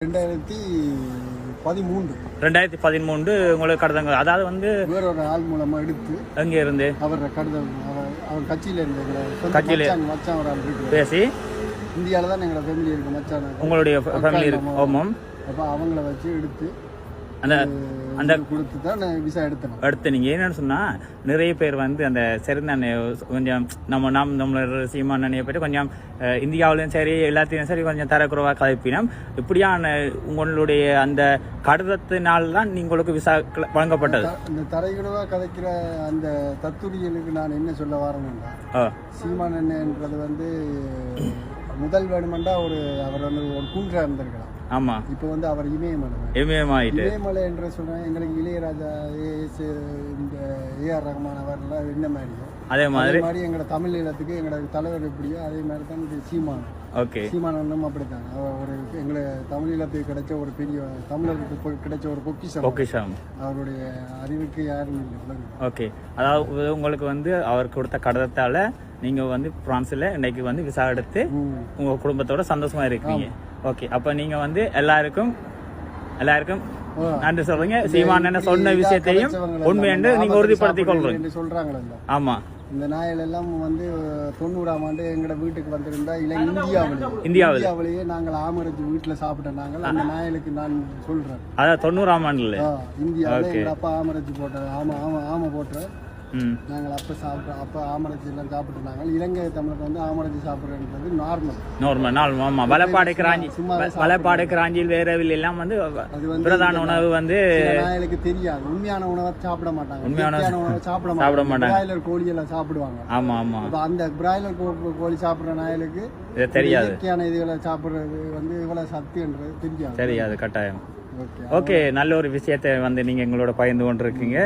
ரெண்டாயிரத்தி பதிமூன்று. ரெண்டாயிரத்தி பதிமூன்று உங்களுக்கு கடத்தங்க அதாவது வந்து வேற ஒரு ஆள் மூலமா எடுத்து எங்க இருந்து அவர் கடிதம் அவர் கட்சியில இருந்த கட்சியில- மச்சான் ஒரு ஆள் பேசி. இந்தியாவில தான் எங்களோட ஃபேமிலி இருக்கு மச்சான். உங்களுடைய ஃபேமிலி இருக்கு. ஓமம் அப்போ அவங்கள வச்சு எடுத்து அந்த அந்த கொடுத்து தான் விசா எடுத்தேன். அடுத்து நீங்கள் என்னன்னு சொன்னால் நிறைய பேர் வந்து அந்த செருந்தண்ணை கொஞ்சம் நம்ம நாம் நம்மளோட சீமானண்ணையை பற்றி கொஞ்சம் அஹ், இந்தியாவிலும் சரி எல்லாத்தையும் சரி கொஞ்சம் தரக்குறைவாக கதைப்பினம் இப்படியான உங்களுடைய அந்த கடிதத்தினால் தான் உங்களுக்கு விசா வழங்கப்பட்டது. இந்த தரைகுடவா கதைக்கிற அந்த தத்துரியலுக்கு நான் என்ன சொல்ல வரேன்னா சீமான் அண்ணன்ன்றது வந்து முதல் வேணுமெண்டா ஒரு அவர் வந்து ஒரு குன்றா இருந்திருக்கலாம். ஆமாம் இப்போ வந்து அவர் இமயமலை. இமயமாயிட்டு. இமயமலை என்று சொன்னா எங்களுக்கு இளையராஜா ஏஎஸ் இந்த ஏஆர் ரஹ்மான் அவர்லாம் என்ன மாதிரியோ அதே மாதிரி அதே மாதிரி. எங்களோட தமிழ் ஈழத்துக்கு எங்களோட தலைவர் எப்படியோ அதே மாதிரி தான் இது சீமான். ஓகே. சீமான் அண்ணனும் அப்படித்தான். அவர் ஒரு எங்களை தமிழ் ஈழத்துக்கு கிடைச்ச ஒரு பெரிய தமிழருக்கு பொ- கிடைச்ச ஒரு பொக்கிஷம். பொக்கிஷம். அவருடைய அறிவுக்கு யாரும் இல்லை ஓகே. அதாவது உங்களுக்கு வந்து அவர் கொடுத்த கடிதத்தால் நீங்கள் வந்து பிரான்ஸில் இன்னைக்கு வந்து விசா எடுத்து ம். உங்கள் குடும்பத்தோட சந்தோஷமா இருக்கீங்க ஓகே. அப்போ நீங்கள் வந்து எல்லாருக்கும் எல்லாருக்கும். நன்றி சொல்றீங்க. சீமான் என்ன சொன்ன விஷயத்தையும் உண்மை என்று நீங்கள் உறுதிப்படுத்திக் கொள்றீங்க சொல்றாங்களே ஆமாம் இந்த நாயல் எல்லாம் வந்து தொண்ணூறாம் ஆண்டு எங்களோட வீட்டுக்கு வந்திருந்தா இல்லை இந்தியாவிலேயே இந்தியாவில். இந்தியாவிலேயே நாங்கள் ஆமரத்து வீட்டில் சாப்பிட்ட நாங்கள். அந்த நாயலுக்கு நான் சொல்றேன். அதாவது தொண்ணூறாம் ஆண்டில். இந்தியாவில் எங்கள் அப்பா ஆமரச்சி போட்ட ஆமா ஆமா ஆமை போட்ட ம் நாங்கள் அப்போ சாப்பிட்டோம் அப்போ ஆமரச்சி எல்லாம் சாப்பிட்டு நாங்கள் இலங்கை தமிழர் வந்து ஆமரச்சி சாப்பிட்றதுன்றது நார்மல் நார்மல் நாள் ஆமாம் வலப்பாடு கிராஞ்சி வலப்பாடு கிராஞ்சியில் வேறவில் எல்லாம் வந்து பிரதான உணவு வந்து நாயலுக்கு தெரியாது. உண்மையான உணவை சாப்பிட மாட்டாங்க. உண்மையான உணவை சாப்பிட சாப்பிட மாட்டாங்க. பிராய்லர் கோழி எல்லாம் சாப்பிடுவாங்க. ஆமாம் ஆமாம் அப்போ அந்த பிராய்லர் கோழி சாப்பிட்ற நாயலுக்கு தெரியாது. இயற்கையான இதுகளை சாப்பிட்றது வந்து இவ்வளவு சத்துன்றது தெரியாது. தெரியாது கட்டாயம். ஓகே. ஓகே நல்ல ஒரு விஷயத்தை வந்து நீங்கள் எங்களோட பகிர்ந்து கொண்டிருக்கீங்க.